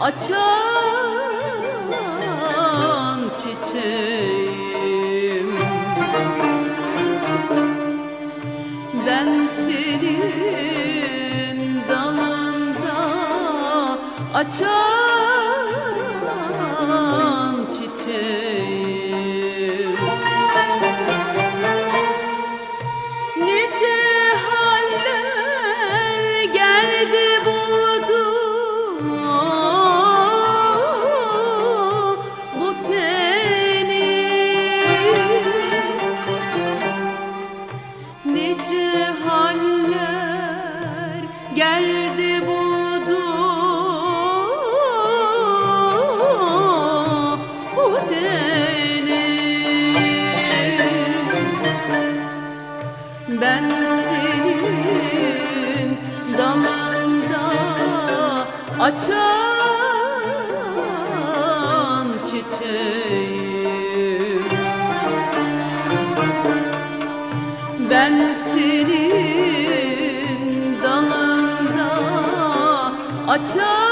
açan çiçeğim. Ben senin dalında açan geldi buldu bu teni ben senin dalında açan çiçeğim. Ben senin açan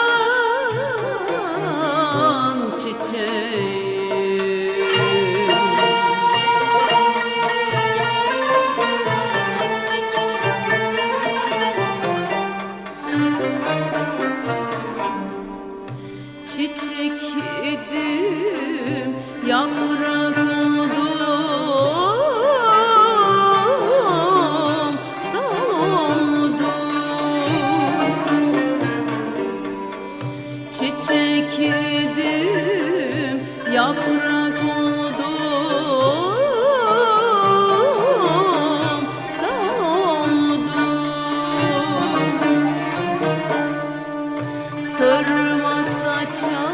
Sırma saça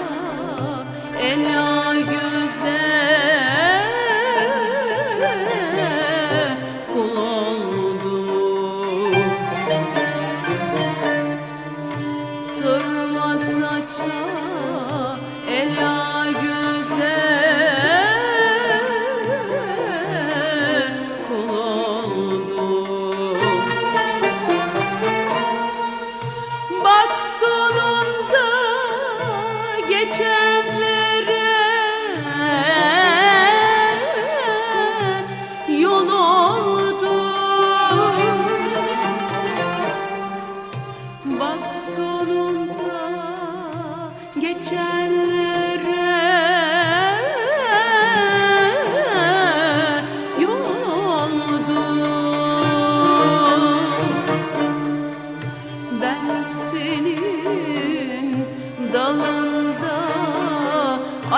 ela göze kul oldum Sırma saça çemle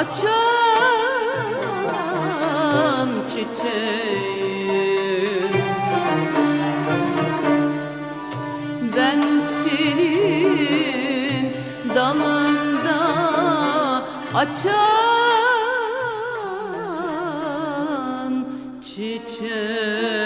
açan çiçeğim Ben senin dalında açan çiçeğim